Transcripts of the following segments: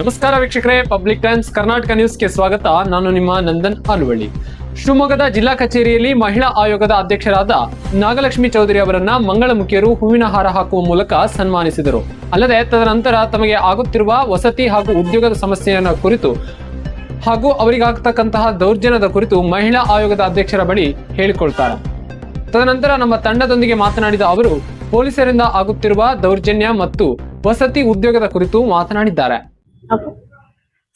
ನಮಸ್ಕಾರ ವೀಕ್ಷಕರೇ public times Karnataka ನ್ಯೂಸ್ಗೆ ಸ್ವಾಗತ. ನಾನು ನಿಮ್ಮ ನಂದನ್ ಆಲುವಳ್ಳಿ. ಶಿವಮೊಗ್ಗದ ಜಿಲ್ಲಾ ಕಚೇರಿಯಲ್ಲಿ ಮಹಿಳಾ ಆಯೋಗದ ಅಧ್ಯಕ್ಷರಾದ ನಾಗಲಕ್ಷ್ಮಿ ಚೌಧರಿ ಅವರನ್ನ ಮಂಗಳಮುಖಿಯರು ಹೂವಿನ ಹಾರ ಹಾಕುವ ಮೂಲಕ ಸನ್ಮಾನಿಸಿದರು. ಅಲ್ಲದೆ ತದನಂತರ ತಮಗೆ ಆಗುತ್ತಿರುವ ವಸತಿ ಹಾಗೂ ಉದ್ಯೋಗದ ಸಮಸ್ಯೆಯನ್ನ ಕುರಿತು ಹಾಗೂ ಅವರಿಗಾಗತಕ್ಕಂತಹ ದೌರ್ಜನ್ಯದ ಕುರಿತು ಮಹಿಳಾ ಆಯೋಗದ ಅಧ್ಯಕ್ಷರ ಬಳಿ ಹೇಳಿಕೊಳ್ತಾರೆ. ತದನಂತರ ನಮ್ಮ ತಂಡದೊಂದಿಗೆ ಮಾತನಾಡಿದ ಅವರು, ಪೊಲೀಸರಿಂದ ಆಗುತ್ತಿರುವ ದೌರ್ಜನ್ಯ ಮತ್ತು ವಸತಿ ಉದ್ಯೋಗದ ಕುರಿತು ಮಾತನಾಡಿದ್ದಾರೆ.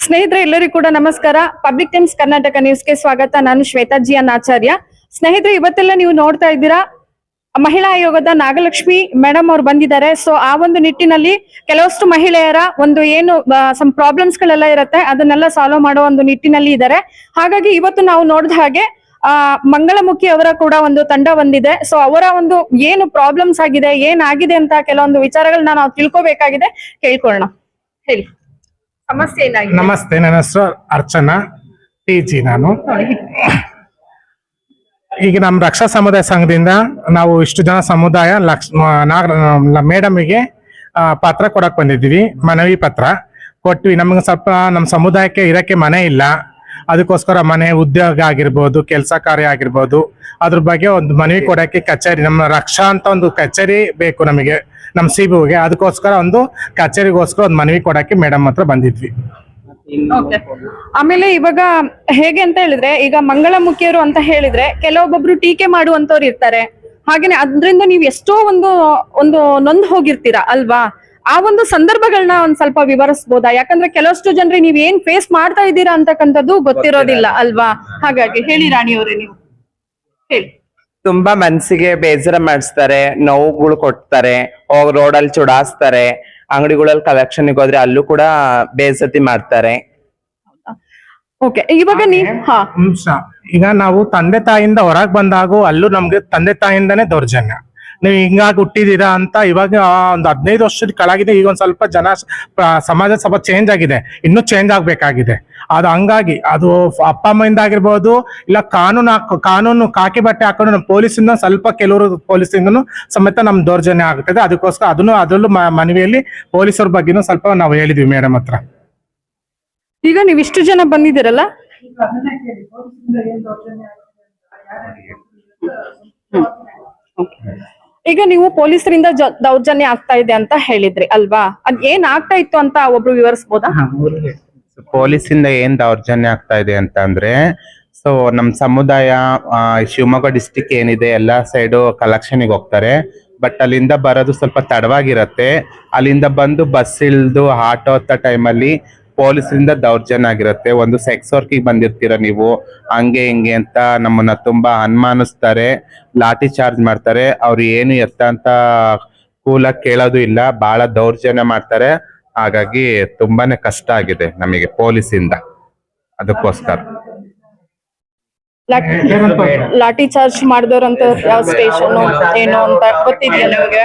ಸ್ನೇಹಿತರೆ, ಎಲ್ಲರಿಗೂ ಕೂಡ ನಮಸ್ಕಾರ. ಪಬ್ಲಿಕ್ ಟೈಮ್ಸ್ ಕರ್ನಾಟಕ ನ್ಯೂಸ್ಗೆ ಸ್ವಾಗತ. ನಾನು ಶ್ವೇತಾ ಜಿ ಅನ್ ಆಚಾರ್ಯ. ಸ್ನೇಹಿತರೆ, ಇವತ್ತೆಲ್ಲ ನೀವು ನೋಡ್ತಾ ಇದ್ದೀರಾ, ಮಹಿಳಾ ಆಯೋಗದ ನಾಗಲಕ್ಷ್ಮಿ ಮೇಡಮ್ ಅವ್ರು ಬಂದಿದ್ದಾರೆ. ಸೊ ಆ ಒಂದು ನಿಟ್ಟಿನಲ್ಲಿ ಕೆಲವಷ್ಟು ಮಹಿಳೆಯರ ಒಂದು ಏನು ಸಮ್ ಪ್ರಾಬ್ಲಮ್ಸ್ ಗಳೆಲ್ಲ ಇರುತ್ತೆ. ಅದನ್ನೆಲ್ಲ ಸಾಲ್ವ್ ಮಾಡೋ ಒಂದು ನಿಟ್ಟಿನಲ್ಲಿ ಇದ್ದಾರೆ. ಹಾಗಾಗಿ ಇವತ್ತು ನಾವು ನೋಡಿದ ಹಾಗೆ, ಆ, ಮಂಗಳಮುಖಿ ಅವರ ಕೂಡ ಒಂದು ತಂಡ ಬಂದಿದೆ. ಸೊ ಅವರ ಒಂದು ಏನು ಪ್ರಾಬ್ಲಮ್ಸ್ ಆಗಿದೆ, ಏನಾಗಿದೆ ಅಂತ ಕೆಲವೊಂದು ವಿಚಾರಗಳನ್ನ ನಾವು ತಿಳ್ಕೊಬೇಕಾಗಿದೆ. ಕೇಳ್ಕೊಳ್ಳೋಣ. ಹೇಳಿ. ಸಮಸ್ಯೆ ನಮಸ್ತೆ, ನನ್ನ ಹೆಸರು ಅರ್ಚನಾ ಟಿ ಜಿ ನಾನು. ಈಗ ನಮ್ಮ ರಕ್ಷಾ ಸಮುದಾಯ ಸಂಘದಿಂದ ನಾವು ಇಷ್ಟು ಜನ ಸಮುದಾಯ ಲಕ್ಷ ನಾಗರ ಮೇಡಮಿಗೆ ಪತ್ರ ಕೊಡಕ್ ಬಂದಿದ್ದೀವಿ, ಮನವಿ ಪತ್ರ. ಕೊಟ್ವಿ, ನಮ್ಗೆ ಸ್ವಲ್ಪ ನಮ್ಮ ಸಮುದಾಯಕ್ಕೆ ಇರಕ್ಕೆ ಮನೆ ಇಲ್ಲ. ಅದಕ್ಕೋಸ್ಕರ ಮನೆ ಉದ್ಯೋಗ ಆಗಿರ್ಬೋದು, ಕೆಲಸ ಕಾರ್ಯ ಆಗಿರ್ಬೋದು. ಅದ್ರ ಬಗ್ಗೆ ಒಂದು ಮನವಿ ಕೊಡಕ್ಕೆ ಕಚೇರಿ, ನಮ್ಮ ರಕ್ಷಾ ಅಂತ ಒಂದು ಕಚೇರಿ ಬೇಕು ನಮಗೆ. ನಮ್ಮ ಸಿಬುಗೆ ಅದಕ್ಕೋಸ್ಕರ ಒಂದು ಕಚೇರಿಗೋಸ್ಕರ ಒಂದು ಮನವಿ ಕೊಡಕ್ಕೆ ಮೇಡಮ್ ಹತ್ರ ಬಂದಿದ್ವಿ. ಆಮೇಲೆ ಇವಾಗ ಹೇಗೆ ಅಂತ ಹೇಳಿದ್ರೆ, ಈಗ ಮಂಗಳ ಮುಖಿಯರು ಅಂತ ಹೇಳಿದ್ರೆ ಕೆಲವೊಬ್ಬೊಬ್ರು ಟೀಕೆ ಮಾಡುವಂತವ್ರು ಇರ್ತಾರೆ. ಹಾಗೇನೆ ಅದ್ರಿಂದ ನೀವು ಎಷ್ಟೋ ಒಂದು ಒಂದು ನೊಂದ್ ಹೋಗಿರ್ತೀರಾ ಅಲ್ವಾ? ಆ ಒಂದು ಸಂದರ್ಭಗಳನ್ನ ಒಂದ್ ಸ್ವಲ್ಪ ವಿವರಿಸಬಹುದಾ ಯಾಕಂದ್ರೆ ಕೆಲವಷ್ಟು ಜನರಿಗೆ ನೀವ್ ಏನ್ ಫೇಸ್ ಮಾಡ್ತಾ ಇದ್ದೀರಾ ಅಂತಕ್ಕಂಥದ್ದು ಗೊತ್ತಿರೋದಿಲ್ಲ ಅಲ್ವಾ? ಹಾಗಾಗಿ ಹೇಳಿ ರಾಣಿಯವರೇ ನೀವು. ಹೇಳಿ. ತುಂಬಾ ಮನ್ಸಿಗೆ ಬೇಜಾರ ಮಾಡಿಸ್ತಾರೆ ನೋವುಗಳು ಕೊಡ್ತಾರೆ ರೋಡ್ ರೋಡಲ್ಲಿ ಚುಡಾಸ್ತಾರೆ ಅಂಗಡಿಗಳಲ್ಲಿ ಕಲೆಕ್ಷನ್ ಹೋದ್ರೆ ಅಲ್ಲೂ ಕೂಡ ಬೇಜತಿ ಮಾಡ್ತಾರೆ. ಓಕೆ ಇವಾಗ ನೀವ್ ಹಾ. ಅಂಶ ಈಗ ನಾವು ತಂದೆ ತಾಯಿಯಿಂದ ಹೊರಗ್ ಬಂದಾಗೂ ಅಲ್ಲೂ ನಮ್ಗೆ ತಂದೆ ತಾಯಿಯಿಂದಾನೇ ದೌರ್ಜನ್ಯ. ನೀವು ಹಿಂಗಾಗಿ ಹುಟ್ಟಿದೀರಾ ಅಂತ ಇವಾಗ ಒಂದು ಹದಿನೈದು ವರ್ಷದ ಕೆಳಗಿದೆ ಈಗ ಒಂದು ಸ್ವಲ್ಪ ಜನ ಸಮಾಜ ಸ್ವಲ್ಪ ಚೇಂಜ್ ಆಗಿದೆ. ಇನ್ನೂ ಚೇಂಜ್ ಆಗ್ಬೇಕಾಗಿದೆ. ಅದು ಹಂಗಾಗಿ ಅದು ಅಪ್ಪ ಅಮ್ಮೆಯಿಂದ ಆಗಿರ್ಬೋದು ಇಲ್ಲ ಕಾನೂನು ಹಾಕ್- ಕಾನೂನು ಕಾಕಿ ಬಟ್ಟೆ ಹಾಕೊಂಡು ನಮ್ಮ ಪೊಲೀಸಿಂದ ಸ್ವಲ್ಪ ಕೆಲವರು ಪೊಲೀಸಿಂದನು ಸಮೇತ ನಮ್ಮ ದೌರ್ಜನ್ಯ ಆಗುತ್ತದೆ ಅದಕ್ಕೋಸ್ಕರ ಅದನ್ನು ಅದರಲ್ಲೂ ಮನವಿಯಲ್ಲಿ ಪೊಲೀಸರ ಬಗ್ಗೆನೂ ಸ್ವಲ್ಪ ನಾವು ಹೇಳಿದ್ವಿ ಮೇಡಮ್ ಹತ್ರ. ಈಗ ನೀವು ಇಷ್ಟು ಜನ ಬಂದಿದ್ದೀರಲ್ಲ? ಈಗ ನೀವು ಪೊಲೀಸರಿಂದ ದೌರ್ಜನ್ಯ ಆಗ್ತಾ ಇದೆ ಅಂತ ಹೇಳಿದ್ರಿ ಅಲ್ವಾ? ಅದ್ ಏನ್ ಆಗ್ತಾ ಇತ್ತು ಅಂತ ಒಬ್ರು ವಿವರಿಸಬಹುದಾ ಪೊಲೀಸಿಂದ ಏನ್ ದೌರ್ಜನ್ಯ ಆಗ್ತಾ ಇದೆ ಅಂತ ಅಂದ್ರೆ ಸೊ ನಮ್ ಸಮುದಾಯ ಶಿವಮೊಗ್ಗ ಡಿಸ್ಟಿಕ್ ಏನಿದೆ, ಎಲ್ಲಾ ಸೈಡು ಕಲೆಕ್ಷನ್ಗೆ ಹೋಗ್ತಾರೆ. ಬಟ್ ಅಲ್ಲಿಂದ ಬರೋದು ಸ್ವಲ್ಪ ತಡವಾಗಿರತ್ತೆ. ಅಲ್ಲಿಂದ ಬಂದು ಬಸ್ ಇಳಿದು ಆಟೋ ಟೈಮ್ ಟೈಮಲ್ಲಿ ಪೊಲೀಸರಿಂದ ದೌರ್ಜನ್ಯ ಆಗಿರುತ್ತೆ. ಒಂದು ಸೆಕ್ಸ್ ವರ್ಕಿಗೆ ಬಂದಿರ್ತೀರ ನೀವು, ಹಂಗೆ ಹಿಂಗೆ ಅಂತ ನಮ್ಮನ್ನ ತುಂಬಾ ಅನುಮಾನಿಸ್ತಾರೆ, ಲಾಠಿ ಚಾರ್ಜ್ ಮಾಡ್ತಾರೆ. ಅವ್ರು ಏನು ಎತ್ತ ಅಂತ ಕೂಲಾಗಿ ಕೇಳೋದು ಇಲ್ಲ ಬಹಳ ದೌರ್ಜನ್ಯ ಮಾಡ್ತಾರೆ. ಹಾಗಾಗಿ ತುಂಬಾನೇ ಕಷ್ಟ ಆಗಿದೆ ನಮಗೆ ಪೊಲೀಸಿಂದ. ಅದಕ್ಕೋಸ್ಕರ. ಲಾಠಿ ಚಾರ್ಜ್ ಮಾಡಿದವ್ರಂತ ಯಾವ ಸ್ಟೇಷನ್ ಏನು ಅಂತ ಗೊತ್ತಿದೆಯಾ ನಿಮ್ಗೆ?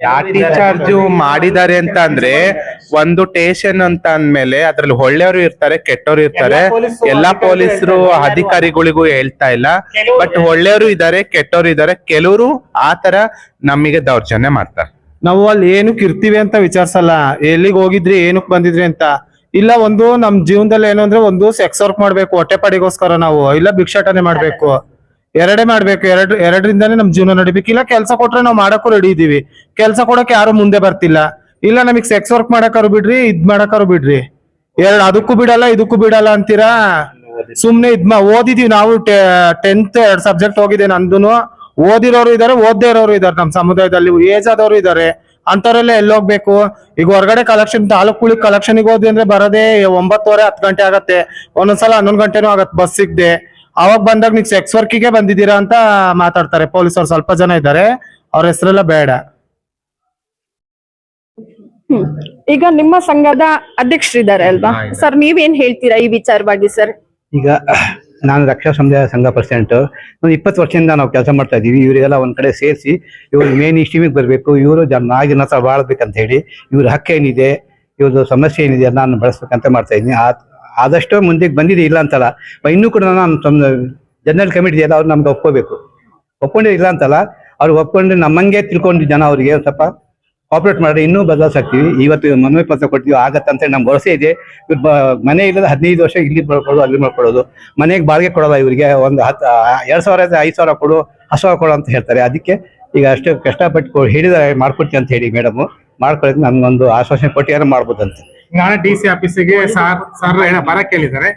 ಲಾಠಿ ಚಾರ್ಜು ಮಾಡಿದ್ದಾರೆ ಅಂತ ಅಂದ್ರೆ ಒಂದು ಟೇಷನ್ ಅಂತ ಅಂದ್ಮೇಲೆ ಅದ್ರಲ್ಲಿ ಒಳ್ಳೆಯವರು ಇರ್ತಾರೆ ಕೆಟ್ಟವರು ಇರ್ತಾರೆ. ಎಲ್ಲಾ ಪೊಲೀಸರು ಅಧಿಕಾರಿಗಳಿಗೂ ಹೇಳ್ತಾ ಇಲ್ಲ. ಬಟ್ ಒಳ್ಳೆಯವರು ಇದ್ದಾರೆ ಕೆಟ್ಟವರು ಇದ್ದಾರೆ. ಕೆಲವರು ಆತರ ನಮಗೆ ದೌರ್ಜನ್ಯ ಮಾಡ್ತಾರೆ. ನಾವು ಅಲ್ಲಿ ಏನಕ್ಕೆ ಇರ್ತೀವಿ ಅಂತ ವಿಚಾರಿಸಲ್ಲ. ಎಲ್ಲಿಗೆ ಹೋಗಿದ್ರಿ ಏನಕ್ಕೆ ಬಂದಿದ್ರಿ ಅಂತ. ಇಲ್ಲ ಒಂದು ನಮ್ ಜೀವನದಲ್ಲಿ ಏನು ಅಂದ್ರೆ ಒಂದು ಸೆಕ್ಸ್ ವರ್ಕ್ ಮಾಡ್ಬೇಕು ಹೊಟ್ಟೆಪಾಡಿಗೋಸ್ಕರ ನಾವು ಇಲ್ಲ ಭಿಕ್ಷಾಟನೆ ಮಾಡ್ಬೇಕು. ಎರಡೇ ಮಾಡ್ಬೇಕು. ಎರಡು, ಎರಡರಿಂದಾನೇ ನಮ್ ಜೀವನ ನಡಿಬೇಕು. ಇಲ್ಲ ಕೆಲಸ ಕೊಟ್ರೆ ನಾವು ಮಾಡಕ್ಕೂ ರೆಡಿ ಇದೀವಿ. ಕೆಲಸ ಕೊಡಕ್ಕೆ ಯಾರು ಮುಂದೆ ಬರ್ತಿಲ್ಲ. ಇಲ್ಲ ನಮಗ್ ಸೆಕ್ಸ್ ವರ್ಕ್ ಮಾಡಕ್ಕಾರು ಬಿಡ್ರಿ, ಇದ್ ಮಾಡಕ್ಕಾರು ಬಿಡ್ರಿ. ಎರಡ್, ಅದಕ್ಕೂ ಬಿಡಲ್ಲ, ಇದಕ್ಕೂ ಬಿಡಲ್ಲ ಅಂತೀರಾ? ಸುಮ್ನೆ ಇದ್ ಓದಿದೀವಿ ನಾವು ಟೆಂತ್ ಎರಡ್ ಸಬ್ಜೆಕ್ಟ್ ಹೋಗಿದೆ ನಂದುನು. ಓದಿರೋರು ಇದಾರೆ, ಓದ್ದೇ ಇರೋರು ಇದಾರೆ ನಮ್ ಸಮುದಾಯದಲ್ಲಿ. ಏಜ್ ಆದವರು ಇದಾರೆ. ಅಂತವರೆಲ್ಲ ಎಲ್ಲೋಗ್ಬೇಕು. ಈಗ ಹೊರಗಡೆ ಕಲೆಕ್ಷನ್ ತಾಲೂಕುಳಿ ಕಲೆಕ್ಷನ್ ಹೋದ್ವಿ ಅಂದ್ರೆ ಬರೋದೇ ಒಂಬತ್ತುವರೆ, ಹತ್ತು ಗಂಟೆ ಆಗತ್ತೆ. ಒಂದೊಂದ್ಸಲ ಹನ್ನೊಂದು ಗಂಟೆನೂ ಆಗತ್ತೆ ಬಸ್ ಸಿಗ್ದೆ. ಅವಾಗ ಬಂದಾಗ ನೀವು ಸೆಕ್ಸ್ ವರ್ಕಿಗೆ ಬಂದಿದ್ದೀರಾ ಅಂತ ಮಾತಾಡ್ತಾರೆ. ಪೊಲೀಸರು ಸ್ವಲ್ಪ ಜನ ಇದ್ದಾರೆ. ಅವ್ರ ಹೆಸರೆಲ್ಲ ಬೇಡ. ಈಗ ನಿಮ್ಮ ಸಂಘದ ಅಧ್ಯಕ್ಷರಿದ್ದಾರೆ ಅಲ್ವಾ? ಸರ್ ನೀವೇನ್ ಹೇಳ್ತೀರಾ ಈ ವಿಚಾರವಾಗಿ ಸರ್? ಈಗ ನಾನು ರಕ್ಷಾ ಸಮುದಾಯ ಸಂಘ ಪ್ರೆಸಿಡೆಂಟ್ ಒಂದು ಇಪ್ಪತ್ತು ವರ್ಷದಿಂದ ನಾವು ಕೆಲಸ ಮಾಡ್ತಾ ಇದ್ದೀವಿ. ಇವರಿಗೆಲ್ಲ ಒಂದ್ ಕಡೆ ಸೇರಿಸಿ ಇವ್ರು ಮೇನ್ ಇಸ್ಟಿಮಿಗೆ ಬರಬೇಕು. ಇವರು ನಾಗಿನ ಹತ್ರ ಬಾಳ್ಬೇಕಂತ ಹೇಳಿ ಇವ್ರ ಹಕ್ಕೇನಿದೆ ಇವ್ರದ್ದು ಸಮಸ್ಯೆ ಏನಿದೆ ನಾನು ಬಳಸ್ಬೇಕಂತ ಮಾಡ್ತಾ ಇದ್ದೀನಿ. ಆ- ಆದಷ್ಟು ಮುಂದಕ್ಕೆ ಬಂದಿದೆ ಇಲ್ಲ ಅಂತಲ್ಲ. ಇನ್ನೂ ಕೂಡ ನಾನು ಜನರಲ್ ಕಮಿಟಿ ಇದೆಯಲ್ಲ ಅವ್ರು ನಮ್ಗೆ ಒಪ್ಕೋಬೇಕು. ಒಪ್ಕೊಂಡೆ ಇಲ್ಲ ಅಂತಲ್ಲ, ಅವ್ರು ಒಪ್ಕೊಂಡು ನಮ್ಮಂಗೆ ತಿಳ್ಕೊಂಡು ಜನ ಅವ್ರಿಗೆ ಸ್ವಲ್ಪ ಆಪರೇಟ್ ಮಾಡಿದ್ರೆ ಇನ್ನೂ ಬದಲಾಯಿಸ್ತೀವಿ ಇವತ್ತು ಮನವಿ ಪತ್ರ ಕೊಡ್ತೀವಿ, ಆಗತ್ತೆ ಅಂತ ನಮ್ಗೆ ಭರವಸೆ ಇದೆ. ಮನೆ ಇಲ್ಲದ ಹದಿನೈದು ವರ್ಷ ಇಲ್ಲಿ ಮಾಡ್ಕೊಡೋದು ಅಲ್ಲಿ ಮಾಡ್ಕೊಳ್ಳೋದು. ಮನೆಗೆ ಬಾಡಿಗೆ ಕೊಡೋಲ್ಲ ಇವರಿಗೆ, ಒಂದು ಹತ್ತು ಎರಡು ಸಾವಿರ ಐದು ಸಾವಿರ ಕೊಡು, ಹತ್ತು ಸಾವಿರ ಕೊಡು ಅಂತ ಹೇಳ್ತಾರೆ. ಅದಕ್ಕೆ ಈಗ ಅಷ್ಟು ಕಷ್ಟಪಟ್ಟು ಕೊ- ಮಾಡ್ಕೊಡ್ತೀನಿ ಅಂತ ಹೇಳಿ ಮೇಡಮ್. ಮಾಡ್ಕೊಳ್ಳೋಕೆ ನನ್ಗೊಂದು ಆಶ್ವಾಸನೆ ಕೊಟ್ಟು ಏನೋ ಮಾಡ್ಬೋದಂತ. ನಾಳೆ ಡಿ ಸಿ ಆಫೀಸಿಗೆ ಸಾರ್ ಸರ್ ಏನ ಬರಕ್ ಹೇಳಿದ್ದಾರೆ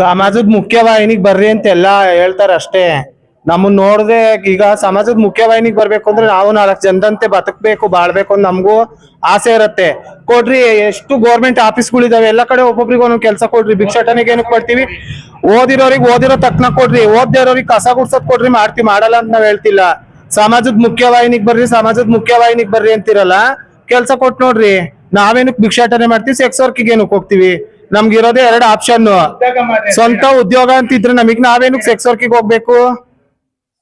ಸಮಾಜದ ಮುಖ್ಯವಾಹಿನಿಗೆ ಬರ್ರಿ ಅಂತ ಎಲ್ಲಾ ಹೇಳ್ತಾರ ಅಷ್ಟೇ. ನಮ್ಮನ್ನ ನೋಡ್ದೆ ಈಗ ಸಮಾಜದ ಮುಖ್ಯವಾಹಿನಿಗೆ ಬರ್ಬೇಕು ಅಂದ್ರೆ ನಾವು ನಾಲ್ಕು ಜನದಂತೆ ಬದುಕ್ಬೇಕು ಬಾಳ್ಬೇಕು ಅಂತ ನಮಗೂ ಆಸೆ ಇರತ್ತೆ. ಕೊಡ್ರಿ ಎಷ್ಟು ಗೋರ್ಮೆಂಟ್ ಆಫೀಸ್ಗಳಿದಾವೆ ಎಲ್ಲ ಕಡೆ ಒಬ್ಬೊಬ್ರಿಗೆ ಒಂದೊಂದು ಕೆಲಸ ಕೊಡ್ರಿ ಭಿಕ್ಷಾಟನೆಗೆ ಏನಕ್ಕೆ ಕೊಡ್ತೀವಿ ಓದಿರೋರಿಗೆ ಓದಿರೋ ತಕ್ಕನ ಕೊಡ್ರಿ ಓದ್ದೇ ಇರೋರಿಗೆ ಕಸ ಗುಡ್ಸೋದ್ ಕೊಡ್ರಿ ಮಾಡ್ತಿ ಮಾಡಲ್ಲ ಅಂತ ನಾವ್ ಹೇಳ್ತಿಲ್ಲ. ಸಮಾಜದ ಮುಖ್ಯವಾಹಿನಿಗೆ ಬರ್ರಿ ಸಮಾಜದ ಮುಖ್ಯವಾಹಿನಿಗೆ ಬರ್ರಿ ಅಂತಿರಲ್ಲ ಕೆಲ್ಸ ಕೊಟ್ ನೋಡ್ರಿ. ನಾವೇನಕ್ ಭಿಕ್ಷಾಟನೆ ಮಾಡ್ತೀವಿ ಸೆಕ್ಸ್ ವರ್ಕಿಗೆ ಏನಕ್ಕೆ ಹೋಗ್ತೀವಿ? ನಮ್ಗಿರೋದೇ ಎರಡು ಆಪ್ಷನ್ ಸ್ವಂತ ಉದ್ಯೋಗ ಅಂತಿದ್ರೆ ನಮಗ್ ನಾವೇನಕ್ ಸೆಕ್ಸ್ ವರ್ಕಿಗೆ ಹೋಗ್ಬೇಕು?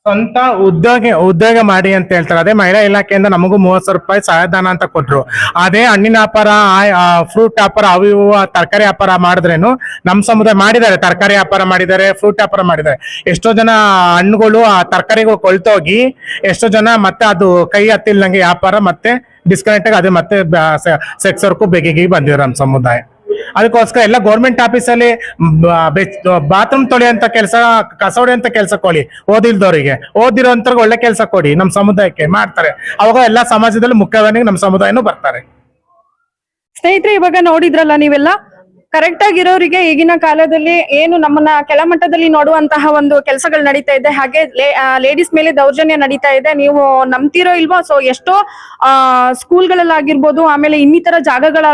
ಸ್ವಂತ ಉದ್ಯೋಗ ಉದ್ಯೋಗ ಮಾಡಿ ಅಂತ ಹೇಳ್ತಾರೆ. ಅದೇ ಮಹಿಳಾ ಇಲಾಖೆಯಿಂದ ನಮಗೂ ಮೂವತ್ ಸಾವಿರ ರೂಪಾಯಿ ಸಹಾಯಧನ ಅಂತ ಕೊಟ್ರು. ಅದೇ ಹಣ್ಣಿನ ವ್ಯಾಪಾರ ಫ್ರೂಟ್ ವ್ಯಾಪಾರ, ಅವು ಇವು ತರಕಾರಿ ವ್ಯಾಪಾರ ಮಾಡಿದ್ರೇನು ನಮ್ಮ ಸಮುದಾಯ ಮಾಡಿದ್ದಾರೆ. ತರಕಾರಿ ವ್ಯಾಪಾರ ಮಾಡಿದ್ದಾರೆ ಫ್ರೂಟ್ ವ್ಯಾಪಾರ ಮಾಡಿದ್ದಾರೆ. ಎಷ್ಟೋ ಜನ ಹಣ್ಣುಗಳು ಆ ತರಕಾರಿಗಳು ಕೊಳ್ತೋಗಿ, ಎಷ್ಟೋ ಜನ ಮತ್ತೆ ಅದು ಕೈ ಹತ್ತಿಲ್ದಂಗೆ ವ್ಯಾಪಾರ ಮತ್ತೆ ಡಿಸ್ಕನೆಕ್ಟ್ ಆಗಿ ಅದೇ ಮತ್ತೆ ಸೆಕ್ಸ್ ವರ್ಕು ಬೆಗಿಗೆ ಬಂದಿದ್ರು ನಮ್ಮ ಸಮುದಾಯ. ಅದಕ್ಕೋಸ್ಕರ ಎಲ್ಲ ಗೌರ್ಮೆಂಟ್ ಆಫೀಸಲ್ಲಿ ಬಾತ್ರೂಮ್ ತೊಳೆಯಂತ ಕೆಲಸ, ಕಸ ಅಂತ ಕೆಲಸ ಕೊಡಿ, ಓದಿಲ್ದವರಿಗೆ. ಓದಿರೋಂಥವ್ರಿಗೆ ಒಳ್ಳೆ ಕೆಲಸ ಕೊಡಿ, ನಮ್ಮ ಸಮುದಾಯಕ್ಕೆ ಮಾಡ್ತಾರೆ. ಅವಾಗ ಎಲ್ಲ ಸಮಾಜದಲ್ಲಿ ಮುಖ್ಯವಾಗಿ ನಮ್ಮ ಸಮುದಾಯನೂ ಬರ್ತಾರೆ. ಸ್ನೇಹಿತರೆ, ಇವಾಗ ನೋಡಿದ್ರಲ್ಲ ನೀವೆಲ್ಲ? ಕರೆಕ್ಟ್ ಆಗಿರೋರಿಗೆ ಈಗಿನ ಕಾಲದಲ್ಲಿ ಏನು ನಮ್ಮನ್ನ ಕೆಳಮಟ್ಟದಲ್ಲಿ ನೋಡುವಂತಹ ಒಂದು ಕೆಲಸಗಳು ನಡೀತಾ ಇದೆ. ಹಾಗೆ ಲೇಡೀಸ್ ಮೇಲೆ ದೌರ್ಜನ್ಯ ನಡೀತಾ ಇದೆ. ನೀವು ನಂಬ್ತಿರೋ ಇಲ್ವೋ ಸೊ ಎಷ್ಟೋ ಸ್ಕೂಲ್ಗಳಲ್ಲಾಗಿರ್ಬೋದು ಆಮೇಲೆ ಇನ್ನಿತರ ಜಾಗಗಳ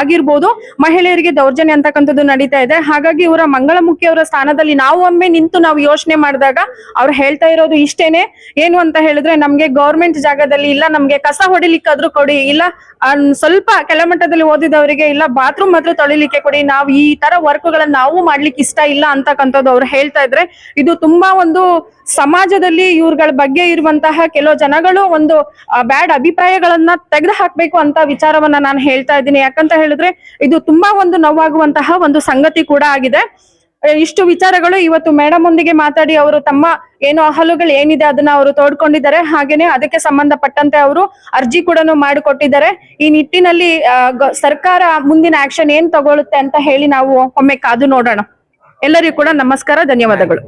ಆಗಿರ್ಬೋದು, ಮಹಿಳೆಯರಿಗೆ ದೌರ್ಜನ್ಯ ಅಂತಕ್ಕಂಥದ್ದು ನಡೀತಾ ಇದೆ. ಹಾಗಾಗಿ ಇವರ ಮಂಗಳಮುಖಿಯವರ ಸ್ಥಾನದಲ್ಲಿ ನಾವು ಒಮ್ಮೆ ನಿಂತು ನಾವು ಯೋಚನೆ ಮಾಡಿದಾಗ ಅವ್ರು ಹೇಳ್ತಾ ಇರೋದು ಇಷ್ಟೇನೆ. ಏನು ಅಂತ ಹೇಳಿದ್ರೆ, ನಮ್ಗೆ ಗೌರ್ಮೆಂಟ್ ಜಾಗದಲ್ಲಿ ಇಲ್ಲ, ನಮ್ಗೆ ಕಸ ಹೊಡಿಲಿಕ್ಕಾದ್ರೂ ಕೊಡಿ, ಇಲ್ಲ ಸ್ವಲ್ಪ ಕೆಳಮಟ್ಟದಲ್ಲಿ ಓದಿದವರಿಗೆ ಇಲ್ಲ ಬಾತ್ರೂಮ್ ಮಾತ್ರ ತೊಳಿಲಿಕ್ಕೆ ಕೊಡಿ, ನಾವು ಈ ತರ ವರ್ಕ್ಗಳನ್ನ ನಾವು ಮಾಡ್ಲಿಕ್ಕೆ ಇಷ್ಟ ಇಲ್ಲ ಅಂತಕ್ಕಂಥದ್ದು ಅವ್ರು ಹೇಳ್ತಾ ಇದ್ರೆ, ಇದು ತುಂಬಾ ಒಂದು ಸಮಾಜದಲ್ಲಿ ಇವ್ರಗಳ ಬಗ್ಗೆ ಇರುವಂತಹ ಕೆಲವು ಜನಗಳು ಒಂದು ಬ್ಯಾಡ್ ಅಭಿಪ್ರಾಯಗಳನ್ನ ತೆಗೆದು ಹಾಕ್ಬೇಕು ಅಂತ ವಿಚಾರವನ್ನ ನಾನು ಹೇಳ್ತಾ ಇದ್ದೀನಿ. ಯಾಕಂತ ಹೇಳಿದ್ರೆ, ಇದು ತುಂಬಾ ಒಂದು ನೋವಾಗುವಂತಹ ಒಂದು ಸಂಗತಿ ಕೂಡ ಆಗಿದೆ. ಇಷ್ಟು ವಿಚಾರಗಳು ಇವತ್ತು ಮೇಡಮ್ ಒಂದಿಗೆ ಮಾತಾಡಿ ಅವರು ತಮ್ಮ ಏನು ಅಹಲುಗಳು ಏನಿದೆ ಅದನ್ನ ಅವರು ತೋಡ್ಕೊಂಡಿದ್ದಾರೆ, ಹಾಗೇನೆ ಅದಕ್ಕೆ ಸಂಬಂಧಪಟ್ಟಂತೆ ಅವರು ಅರ್ಜಿ ಕೂಡ ಮಾಡಿಕೊಟ್ಟಿದ್ದಾರೆ. ಈ ನಿಟ್ಟಿನಲ್ಲಿ ಸರ್ಕಾರ ಮುಂದಿನ ಆಕ್ಷನ್ ಏನ್ ತಗೊಳುತ್ತೆ ಅಂತ ಹೇಳಿ ನಾವು ಒಮ್ಮೆ ಕಾದು ನೋಡೋಣ. ಎಲ್ಲರಿಗೂ ಕೂಡ ನಮಸ್ಕಾರ, ಧನ್ಯವಾದಗಳು.